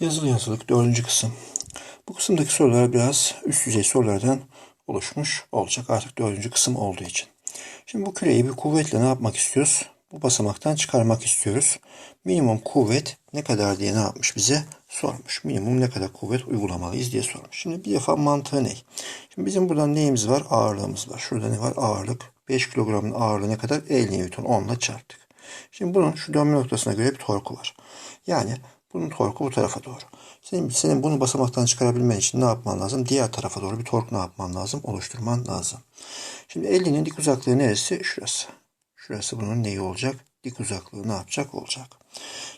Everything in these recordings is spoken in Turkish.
Yazılı yazılık dördüncü kısım. Bu kısımdaki sorular biraz üst düzey sorulardan oluşmuş olacak artık dördüncü kısım olduğu için. Şimdi bu küreyi bir kuvvetle ne yapmak istiyoruz? Bu basamaktan çıkarmak istiyoruz. Minimum kuvvet ne kadar diye ne yapmış bize sormuş. Minimum ne kadar kuvvet uygulamalıyız diye sormuş. Şimdi bir defa mantığı ne? Şimdi bizim buradan neyimiz var? Ağırlığımız var. Şurada ne var? Ağırlık. 5 kilogramın ağırlığı ne kadar? 50 Newton. 10 ile çarptık. Şimdi bunun şu dönme noktasına göre bir torku var. Yani bunun torku bu tarafa doğru. Senin, senin bunu basamaktan çıkarabilmen için ne yapman lazım? Diğer tarafa doğru bir tork ne yapman lazım? Oluşturman lazım. Şimdi 50'nin dik uzaklığı neresi? Şurası. Şurası bunun neyi olacak? Dik uzaklığı ne yapacak? Olacak.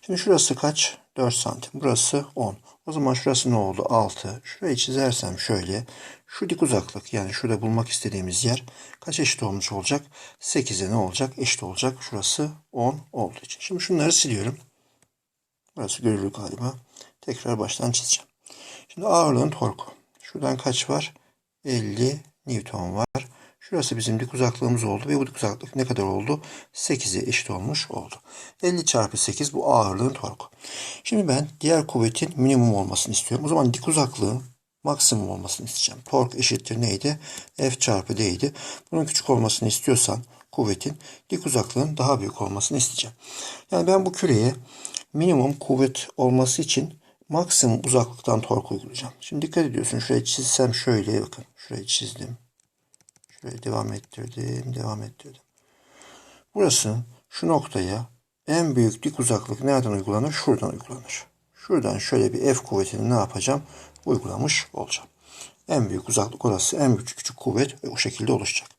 Şimdi şurası kaç? 4 santim. Burası 10. O zaman şurası ne oldu? 6. Şurayı çizersem şöyle. Şu dik uzaklık yani şurada bulmak istediğimiz yer kaç eşit olmuş olacak? 8'e ne olacak? Eşit olacak. Şurası 10 olduğu için. Şimdi şunları siliyorum. Burası görülür galiba. Tekrar baştan çizeceğim. Şimdi ağırlığın torku. Şuradan kaç var? 50 Newton var. Şurası bizim dik uzaklığımız oldu ve bu dik uzaklık ne kadar oldu? 8'e eşit olmuş oldu. 50 çarpı 8 bu ağırlığın torku. Şimdi ben diğer kuvvetin minimum olmasını istiyorum. O zaman dik uzaklığın maksimum olmasını isteyeceğim. Tork eşittir neydi? F çarpı D'ydi. Bunun küçük olmasını istiyorsan kuvvetin dik uzaklığın daha büyük olmasını isteyeceğim. Yani ben bu küreye minimum kuvvet olması için maksimum uzaklıktan tork uygulayacağım. Şimdi dikkat ediyorsun. Şuraya çizsem şöyle bakın. Şurayı çizdim. Şuraya devam ettirdim. Devam ettirdim. Burası şu noktaya en büyük dik uzaklık nereden uygulanır? Şuradan uygulanır. Şuradan şöyle bir F kuvvetini ne yapacağım? Uygulamış olacağım. En büyük uzaklık orası. En büyük küçük kuvvet o şekilde oluşacak.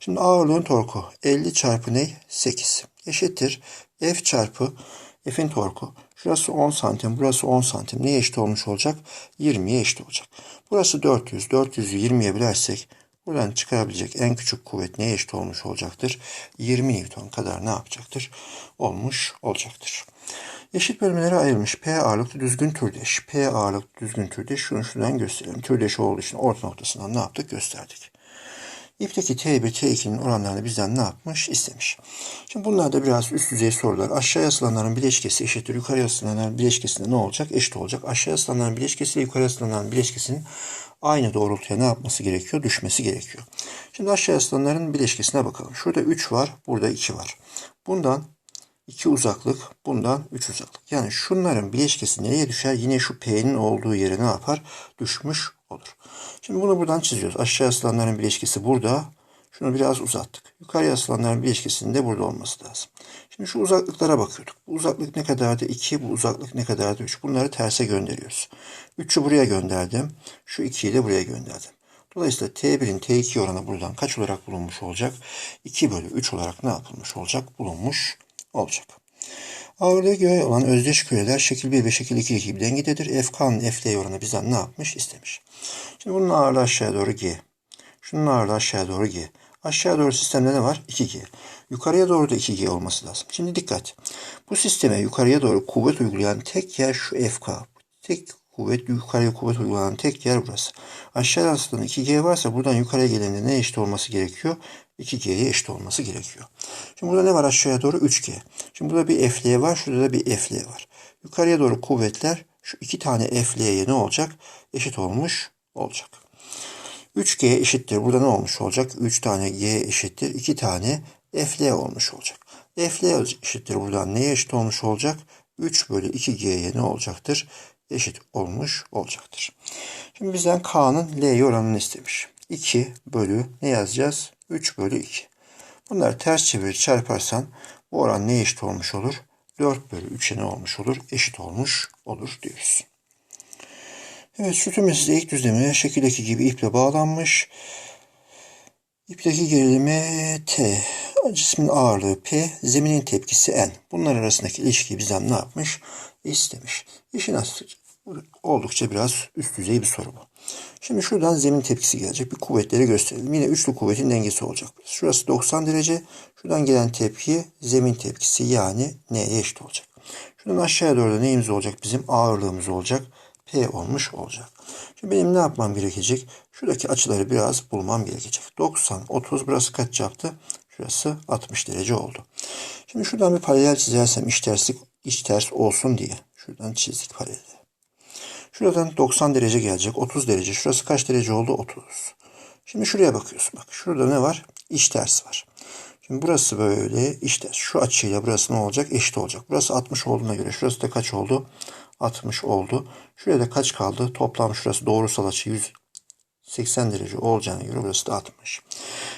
Şimdi ağırlığın torku 50 çarpı ne? 8 eşittir. F çarpı F'in torku. Şurası 10 santim, burası 10 santim. Neye eşit olmuş olacak? 20'ye eşit olacak. Burası 400. 400'ü 20'ye bölersek buradan çıkarabilecek en küçük kuvvet neye eşit olmuş olacaktır? 20 Newton kadar ne yapacaktır? Olmuş olacaktır. Eşit bölmelere ayrılmış P ağırlıklı düzgün türdeş. P ağırlıklı düzgün türdeş. Şunu şuradan gösterelim. Türdeş olduğu için orta noktasından ne yaptık? Gösterdik. İpteki T1, T2'nin oranlarını bizden ne yapmış? istemiş. Şimdi bunlar da biraz üst düzey sorular. Aşağıya asılanların bileşkesi eşittir. Yukarıya asılanların bileşkesinde ne olacak? Eşit olacak. Aşağıya asılanların bileşkesi ile yukarıya asılanların bileşkesinin aynı doğrultuya ne yapması gerekiyor? Düşmesi gerekiyor. Şimdi aşağıya asılanların bileşkesine bakalım. Şurada 3 var, burada 2 var. Bundan 2 uzaklık, bundan 3 uzaklık. Yani şunların bileşkesi nereye düşer? Yine şu P'nin olduğu yere ne yapar? Düşmüş olur. Şimdi bunu buradan çiziyoruz. Aşağı asılanların bileşkesi burada. Şunu biraz uzattık. Yukarıya asılanların bileşkesinin de burada olması lazım. Şimdi şu uzaklıklara bakıyorduk. Bu uzaklık ne kadardı? 2. Bu uzaklık ne kadardı? 3. Bunları terse gönderiyoruz. 3'ü buraya gönderdim. Şu 2'yi de buraya gönderdim. Dolayısıyla T1'in T2 oranı buradan kaç olarak bulunmuş olacak? 2 bölü 3 olarak ne yapılmış olacak? Bulunmuş olacak. Ağırlığı göğe olan özdeş küreler şekil 1 ve şekil 2 gibi dengededir. Fk'nın F'de oranı bizden ne yapmış? istemiş. Şimdi bunun ağırlığı aşağıya doğru G. Şunun ağırlığı aşağıya doğru G. Aşağı doğru sistemde ne var? 2G. Yukarıya doğru da 2G olması lazım. Şimdi dikkat. Bu sisteme yukarıya doğru kuvvet uygulayan tek yer şu FK. Tek kuvvet yukarıya kuvvet uygulanan tek yer burası. Aşağıdan aslında 2G varsa buradan yukarıya gelende ne eşit olması gerekiyor? 2G'ye eşit olması gerekiyor. Şimdi burada ne var aşağıya doğru? 3G. Şimdi burada bir FL var. Şurada da bir FL var. Yukarıya doğru kuvvetler şu iki tane FL'ye ne olacak? Eşit olmuş olacak. 3G eşittir. Burada ne olmuş olacak? 3 tane G eşittir. 2 tane FL olmuş olacak. FL eşittir. Buradan neye eşit olmuş olacak? 3 bölü 2G'ye ne olacaktır? Eşit olmuş olacaktır. Şimdi bizden K'nın L'ye oranını istemiş. 2 bölü ne yazacağız? 3 bölü 2. Bunları ters çevirir çarparsan bu oran neye eşit olmuş olur? 4 bölü 3'e ne olmuş olur? Eşit olmuş olur diyoruz. Evet sütunumuz ilk düzleme şekildeki gibi iple bağlanmış. İpteki gerilimi T, cismin ağırlığı P, zeminin tepkisi N. Bunlar arasındaki ilişkiyi bizden ne yapmış? İstemiş. İşin aslı oldukça biraz üst düzey bir soru bu. Şimdi şuradan zemin tepkisi gelecek. Bir kuvvetleri gösterelim. Yine üçlü kuvvetin dengesi olacak. Şurası 90 derece. Şuradan gelen tepki zemin tepkisi yani N'ye eşit olacak. Şuradan aşağıya doğru da neyimiz olacak? Bizim ağırlığımız olacak. P olmuş olacak. Şimdi benim ne yapmam gerekecek? Şuradaki açıları biraz bulmam gerekecek. 90, 30 burası kaç yaptı? Şurası 60 derece oldu. Şimdi şuradan bir paralel çizersem iç terslik iç ters olsun diye. Şuradan çizdik paraleli. Şuradan 90 derece gelecek. 30 derece. Şurası kaç derece oldu? 30. Şimdi şuraya bakıyorsun. Bak şurada ne var? İç ters var. Şimdi burası böyle işte şu açıyla burası ne olacak? Eşit olacak. Burası 60 olduğuna göre şurası da kaç oldu? 60 oldu. Şuraya da kaç kaldı? Toplam şurası doğrusal açı 180 derece olacağına göre burası da 60.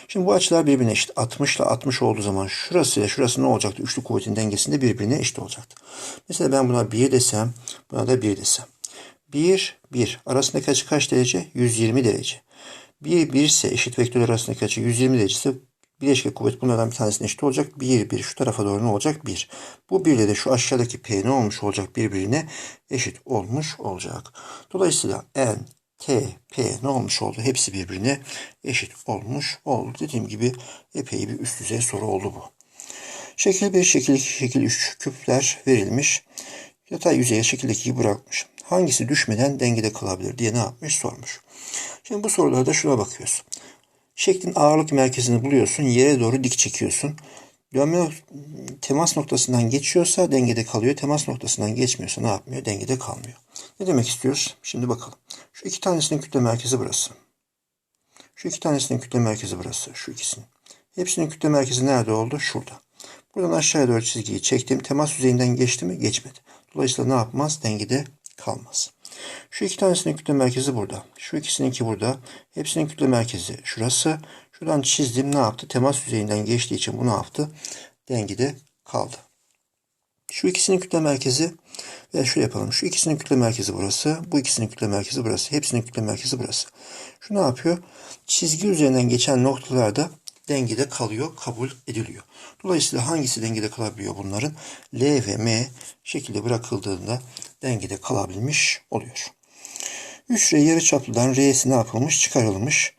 Şimdi bu açılar birbirine eşit. 60 ile 60 olduğu zaman şurası ile şurası ne olacaktı? Üçlü kuvvetin dengesinde birbirine eşit olacaktı. Mesela ben buna 1 desem, buna da 1 desem. 1, 1. Arasındaki açı kaç derece? 120 derece. 1, 1 ise eşit vektörler arasındaki açı 120 derece ise bileşke kuvvet bunlardan bir tanesine eşit olacak. 1, 1. Şu tarafa doğru ne olacak? 1. Bu 1 ile de şu aşağıdaki P ne olmuş olacak? Birbirine eşit olmuş olacak. Dolayısıyla N, T, P ne olmuş oldu? Hepsi birbirine eşit olmuş oldu. Dediğim gibi epey bir üst düzey soru oldu bu. Şekil 1, şekil 2, şekil 3 küpler verilmiş. Yatay yüzeye şekil 2'yi bırakmış. Hangisi düşmeden dengede kalabilir diye ne yapmış sormuş. Şimdi bu sorularda şuna bakıyoruz. Şeklin ağırlık merkezini buluyorsun. Yere doğru dik çekiyorsun. Dönme temas noktasından geçiyorsa dengede kalıyor. Temas noktasından geçmiyorsa ne yapmıyor? Dengede kalmıyor. Ne demek istiyoruz? Şimdi bakalım. Şu iki tanesinin kütle merkezi burası. Şu iki tanesinin kütle merkezi burası. Şu ikisinin. Hepsinin kütle merkezi nerede oldu? Şurada. Buradan aşağıya doğru çizgiyi çektim. Temas yüzeyinden geçti mi? Geçmedi. Dolayısıyla ne yapmaz? Dengede kalmaz. Şu iki tanesinin kütle merkezi burada. Şu ikisininki burada. Hepsinin kütle merkezi şurası. Şuradan çizdim. Ne yaptı? Temas yüzeyinden geçtiği için bu ne yaptı? Dengede kaldı. Şu ikisinin kütle merkezi ve şöyle yapalım. Şu ikisinin kütle merkezi burası. Bu ikisinin kütle merkezi burası. Hepsinin kütle merkezi burası. Şu ne yapıyor? Çizgi üzerinden geçen noktalarda dengede kalıyor, kabul ediliyor. Dolayısıyla hangisi dengede kalabiliyor bunların? L ve M şekilde bırakıldığında dengede kalabilmiş oluyor. 3R yarıçaplıdan R'si ne yapılmış? Çıkarılmış.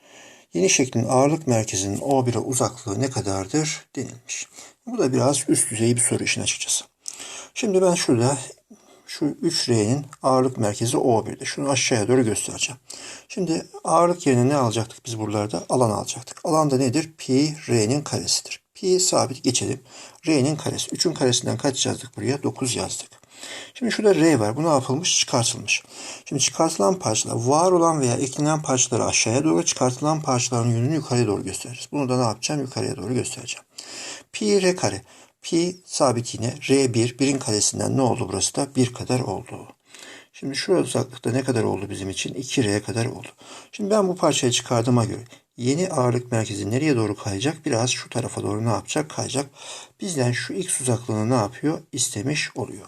Yeni şeklin ağırlık merkezinin O1'e uzaklığı ne kadardır denilmiş. Bu da biraz üst düzey bir soru işin açıkçası. Şimdi ben şurada şu 3R'nin ağırlık merkezi O1'de. Şunu aşağıya doğru göstereceğim. Şimdi ağırlık yerine ne alacaktık biz buralarda? Alan alacaktık. Alan da nedir? Pi R'nin karesidir. Pi sabit geçelim. R'nin karesi. 3'ün karesinden kaç yazdık buraya? 9 yazdık. Şimdi şurada R var. Bu ne yapılmış? Çıkartılmış. Şimdi çıkartılan parçalar var olan veya eklenen parçaları aşağıya doğru çıkartılan parçaların yönünü yukarıya doğru gösteririz. Bunu da ne yapacağım? Yukarıya doğru göstereceğim. Pi R kare. Pi sabit yine R1. 1'in karesinden ne oldu burası da? 1 kadar oldu. Şimdi şu uzaklıkta ne kadar oldu bizim için? 2R kadar oldu. Şimdi ben bu parçayı çıkardığıma göre yeni ağırlık merkezi nereye doğru kayacak? Biraz şu tarafa doğru ne yapacak? Kayacak. Bizden şu x uzaklığını ne yapıyor? İstemiş oluyor.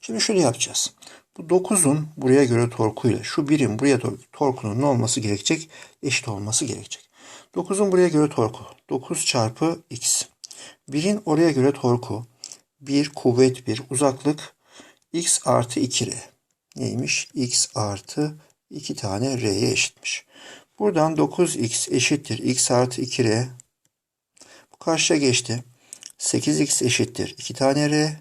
Şimdi şöyle yapacağız. Bu 9'un buraya göre torkuyla şu birim buraya doğru torkunun ne olması gerekecek? Eşit olması gerekecek. 9'un buraya göre torku. 9 çarpı x. 1'in oraya göre torku. 1 kuvvet 1 uzaklık x artı 2r. Neymiş? x artı 2 tane r'ye eşitmiş. Buradan 9x eşittir x artı 2r. Bu karşıya geçti. 8x eşittir 2 tane r.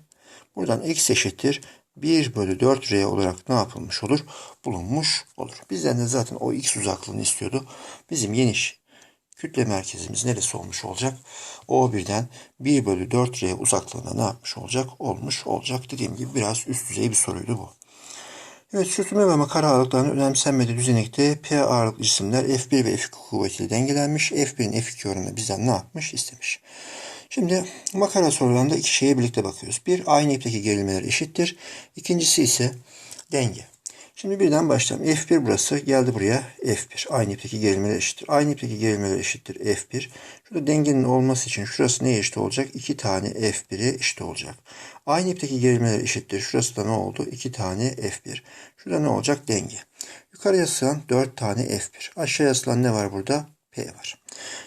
Buradan x eşittir 1 bölü 4r olarak ne yapılmış olur? Bulunmuş olur. Bizden de zaten o x uzaklığını istiyordu. Bizim yeni kütle merkezimiz neresi olmuş olacak? O1'den 1 bölü 4r uzaklığına ne yapmış olacak? Olmuş olacak. Dediğim gibi biraz üst düzey bir soruydu bu. Evet sürtünme ve makara ağırlıklarının önemsenmediği düzenekte P ağırlıklı cisimler F1 ve F2 kuvvetiyle dengelenmiş. F1'in F2 oranını bizden ne yapmış? istemiş. Şimdi makara sorularında iki şeye birlikte bakıyoruz. Bir aynı ipteki gerilmeler eşittir. İkincisi ise denge. Şimdi birden başlayalım. F1 burası geldi buraya F1. Aynı ipteki gerilmeler eşittir. Aynı ipteki gerilmeler eşittir F1. Şurada dengenin olması için şurası neye eşit olacak? 2 tane F1'e eşit olacak. Aynı ipteki gerilmeler eşittir. Şurası da ne oldu? 2 tane F1. Şurada ne olacak? Denge. Yukarıya sığan 4 tane F1. Aşağıya sığan ne var burada? P var.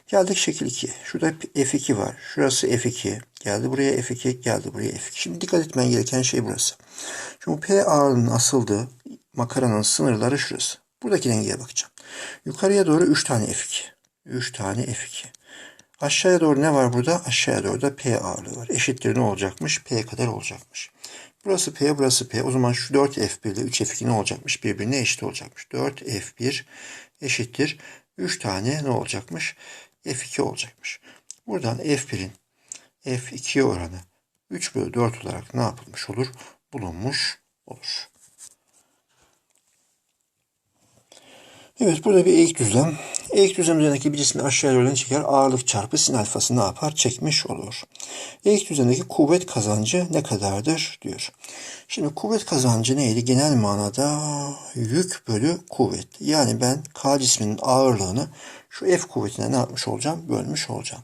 Geldik şekil 2. Şurada F2 var. Şurası F2. Geldi buraya F2. Geldi buraya F2. Şimdi dikkat etmen gereken şey burası. Şimdi P ağırlığının asıldığı makaranın sınırları şurası. Buradaki dengeye bakacağım. Yukarıya doğru 3 tane F2. 3 tane F2. Aşağıya doğru ne var burada? Aşağıya doğru da P ağırlığı var. Eşittir ne olacakmış? P kadar olacakmış. Burası P, burası P. O zaman şu 4 F1 ile 3 F2 ne olacakmış? Birbirine eşit olacakmış. 4 F1 eşittir. 3 tane ne olacakmış? F2 olacakmış. Buradan F1'in F2 oranı 3 bölü 4 olarak ne yapılmış olur? Bulunmuş olur. Evet burada bir eğik düzlem. Eğik düzlem üzerindeki bir cismi aşağıya doğru çeker. Ağırlık çarpı sin alfası ne yapar? Çekmiş olur. Eğik düzlemdeki kuvvet kazancı ne kadardır diyor. Şimdi kuvvet kazancı neydi? Genel manada yük bölü kuvvet. Yani ben K cisminin ağırlığını şu F kuvvetine ne yapmış olacağım? Bölmüş olacağım.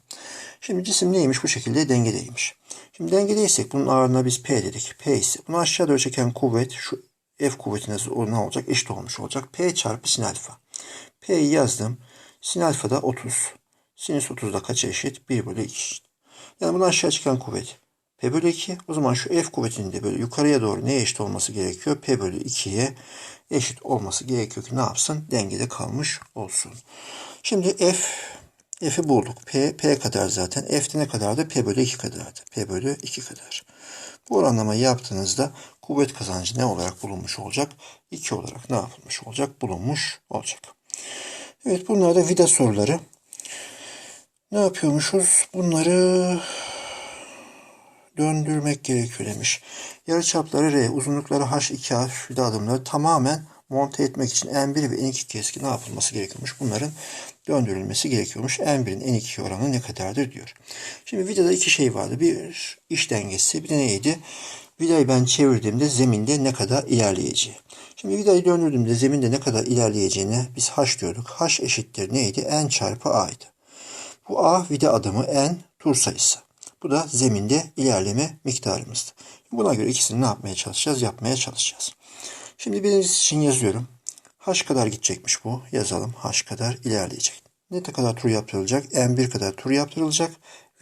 Şimdi cisim neymiş? Bu şekilde dengedeymiş. Şimdi dengedeysek bunun ağırlığına biz P dedik. P ise bunu aşağı doğru çeken kuvvet şu F kuvvetine ne olacak? Eşit olmuş olacak. P çarpı sin alfa. P'yi yazdım. Sin alfa da 30. Sinüs 30 da kaça eşit? 1 bölü 2 eşit. Yani bunu aşağı çıkan kuvvet. P bölü 2. O zaman şu F kuvvetinin de böyle yukarıya doğru neye eşit olması gerekiyor? P bölü 2'ye eşit olması gerekiyor ki ne yapsın? Dengede kalmış olsun. Şimdi F F'i bulduk. P, P kadar zaten. F'de ne kadardı? P bölü 2 kadardı. P bölü 2 kadar. Bu oranlamayı yaptığınızda kuvvet kazancı ne olarak bulunmuş olacak? 2 olarak ne yapılmış olacak? Bulunmuş olacak. Evet bunlar da vida soruları. Ne yapıyormuşuz? Bunları döndürmek gerekiyor demiş. Yarıçapları R, uzunlukları H2A vida adımları tamamen monte etmek için N1 ve N2 keski ne yapılması gerekiyormuş? Bunların döndürülmesi gerekiyormuş. N1'in N2 oranı ne kadardır diyor. Şimdi vidada iki şey vardı. Bir iş dengesi bir de neydi? Vidayı ben çevirdiğimde zeminde ne kadar ilerleyeceği. Şimdi vidayı döndürdüğümde zeminde ne kadar ilerleyeceğini biz H diyorduk. H eşittir neydi? N çarpı A'ydı. Bu A vida adımı N tur sayısı. Bu da zeminde ilerleme miktarımızdı. Buna göre ikisini ne yapmaya çalışacağız? Yapmaya çalışacağız. Şimdi birincisi için yazıyorum. H kadar gidecekmiş bu. Yazalım. H kadar ilerleyecek. Ne kadar tur yaptırılacak? N1 kadar tur yaptırılacak.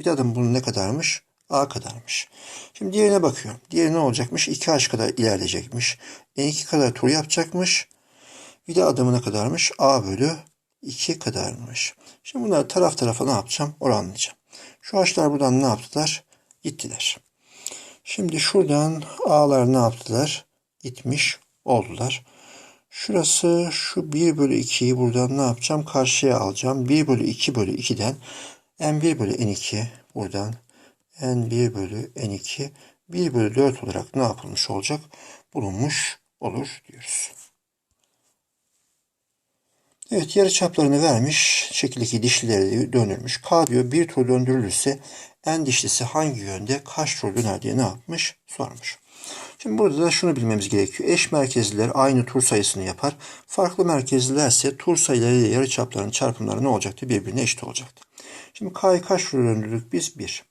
Vida adım bunun ne kadarmış? A kadarmış. Şimdi diğerine bakıyorum. Diğeri ne olacakmış? 2H kadar ilerleyecekmiş. N2 kadar tur yapacakmış. Vida adımı ne kadarmış? A bölü 2 kadarmış. Şimdi bunları taraf tarafa ne yapacağım? Oranlayacağım. Şu H'lar buradan ne yaptılar? Gittiler. Şimdi şuradan A'lar ne yaptılar? Gitmiş oldular. Şurası şu 1 bölü 2'yi buradan ne yapacağım? Karşıya alacağım. 1 bölü 2 bölü 2'den N1 bölü N2 buradan N1 bölü N2 1 bölü 4 olarak ne yapılmış olacak? Bulunmuş olur diyoruz. Evet yarı çaplarını vermiş. Şekildeki dişlileri döndürmüş. K diyor bir tur döndürülürse en dişlisi hangi yönde kaç tur döner diye ne yapmış? Sormuş. Şimdi burada da şunu bilmemiz gerekiyor. Eş merkezliler aynı tur sayısını yapar. Farklı merkezlilerse tur sayıları ile yarı çapların çarpımları ne olacaktı? Birbirine eşit olacaktı. Şimdi K'yı kaç tur döndürdük biz? 1.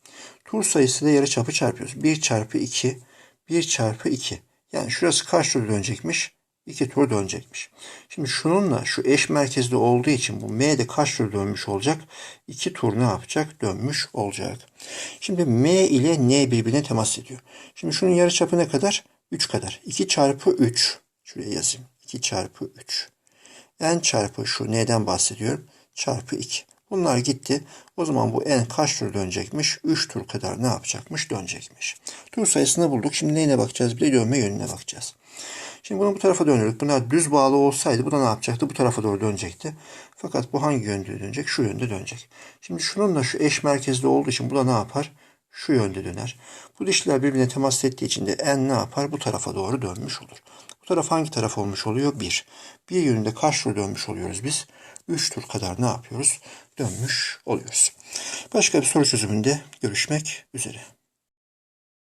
Tur sayısı ile yarı çapı çarpıyoruz. 1 çarpı 2. 1 çarpı 2. Yani şurası kaç tur dönecekmiş? 2 tur dönecekmiş. Şimdi şununla şu eş merkezli olduğu için bu M de kaç tur dönmüş olacak? 2 tur ne yapacak? Dönmüş olacak. Şimdi M ile N birbirine temas ediyor. Şimdi şunun yarıçapı ne kadar? 3 kadar. 2 çarpı 3. Şuraya yazayım. 2 çarpı 3. N çarpı şu N'den bahsediyorum. Çarpı 2. Bunlar gitti. O zaman bu N kaç tur dönecekmiş? 3 tur kadar ne yapacakmış? Dönecekmiş. Tur sayısını bulduk. Şimdi neyine bakacağız? Bir de dönme yönüne bakacağız. Şimdi bunu bu tarafa döndürdük. Bunlar düz bağlı olsaydı bu da ne yapacaktı? Bu tarafa doğru dönecekti. Fakat bu hangi yönde dönecek? Şu yönde dönecek. Şimdi şunun da şu eş merkezli olduğu için bu da ne yapar? Şu yönde döner. Bu dişler birbirine temas ettiği için de n ne yapar? Bu tarafa doğru dönmüş olur. Bu taraf hangi taraf olmuş oluyor? 1. Bir yönünde kaç tur dönmüş oluyoruz biz? 3 tur kadar ne yapıyoruz? Dönmüş oluyoruz. Başka bir soru çözümünde görüşmek üzere.